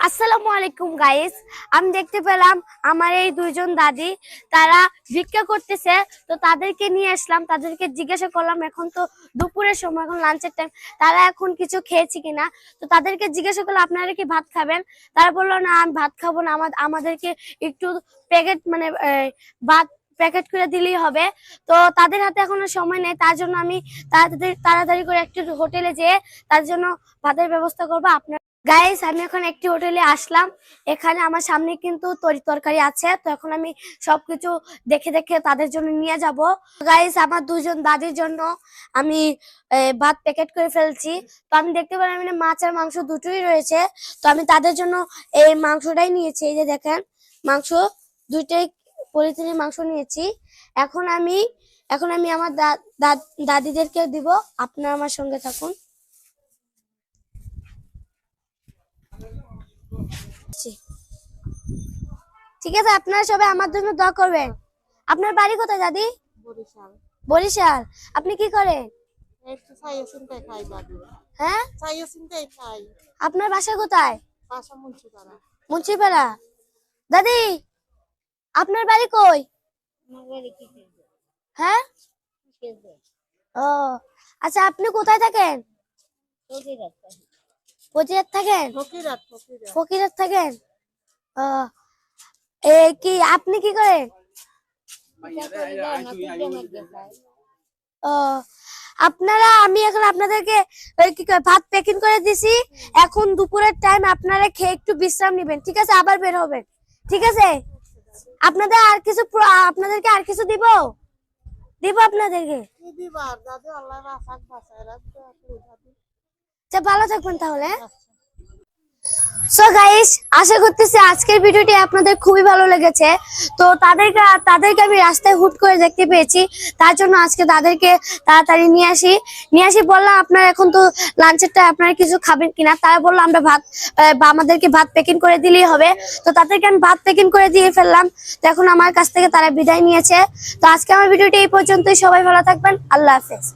আসসালামু আলাইকুম গাইস আমি দেখতে পেলাম আমার এই দুইজন দাদি, তারা ভিক্ষা করতেছে, তো তাদেরকে নিয়ে আসলাম। তাদেরকে জিজ্ঞাসা করলাম, এখন তো দুপুরের সময়, এখন লাঞ্চের টাইম তারা এখন কিছু খেয়েছে কিনা? তো তাদেরকে জিজ্ঞাসা করলাম আপনারা কি ভাত খাবেন? তারা বলল, না, আমি ভাত খাব না। আমা- আমাদেরকে একটু প্যাকেট মানে ভাত প্যাকেট করে দিলেই হবে। তো তাদের হাতে এখনও সময় নেই। তার জন্য আমি তাড়াতাড়ি তাড়াতাড়ি করে একটু হোটেলে যেয়ে তার জন্য ভাতের ব্যবস্থা করব। আপনার গাইস আমি এখন একটি হোটেলে আসলাম। এখানে আমার সামনে কিন্তু তরি তরকারি আছে। তো এখন আমি সবকিছু দেখে দেখে তাদের জন্য নিয়ে যাব। গাইস আমার দুজন দাদির জন্য আমি ভাত প্যাকেট করে ফেলছি। তো আমি দেখতে পেলাম এখানে মাছ আর মাংস দুটোই রয়েছে। তো আমি তাদের জন্য এই মাংসটাই নিয়েছি। এই যে দেখেন, মাংস, দুইটাই পলিথিনের মাংস নিয়েছি। এখন আমি এখন আমি আমার দাদিদেরকে দিব। আপনারা আমার সঙ্গে থাকুন। ঠিক আছে আপনারা সবাই আমার জন্য দোয়া করবেন। আপনার বাড়ি কোথায় দাদি? বরিশাল। বরিশাল। আপনি কি করেন? হ্যাঁ? আপনার বাসা কোথায়? মুন্সিপাড়া। দাদি আপনার বাড়ি কই? হ্যাঁ? ও আচ্ছা আপনি কোথায় থাকেন? কোচিয়ার থাকেন? ফকিরাত ফকিরাত। থাকেন? এ কি আপনি কি করেন? আপনারা আমি এখন আপনাদেরকে কি ভাত প্যাকিং করে দিছি। এখন দুপুরের টাইম আপনারা খেয়ে একটু বিশ্রাম নেবেন ঠিক আছে? আবার বের হবেন ঠিক আছে? আপনাদের আর কিছু আপনাদেরকে আর কিছু দিব? দিব আপনাদেরকে? আচ্ছা ভালো থাকবেন তাহলে। সো গাইস আশা করতেছি আজকের ভিডিওটি আপনাদের খুবই ভালো লেগেছে। তো তাদেরকে তাদেরকে আমি রাস্তায় হুট করে দেখতে পেয়েছি। তার জন্য আজকে তাদেরকে তাড়াতাড়ি নিয়ে আসি। নিয়ে আসি বললাম, আপনারা এখন তো লাঞ্চেরটা আপনারা কিছু খাবেন কিনা? তারা বলল, আমরা ভাত বা আমাদেরকে ভাত প্যাকিং করে দিলেই হবে। তো তাদেরকে আমি ভাত প্যাকিং করে দিয়ে ফেললাম। তো এখন আমার কাছ থেকে তারা বিদায় নিয়েছে। তো আজকে আমার ভিডিওটি এই পর্যন্তই। সবাই ভালো থাকবেন। আল্লাহ হাফেজ।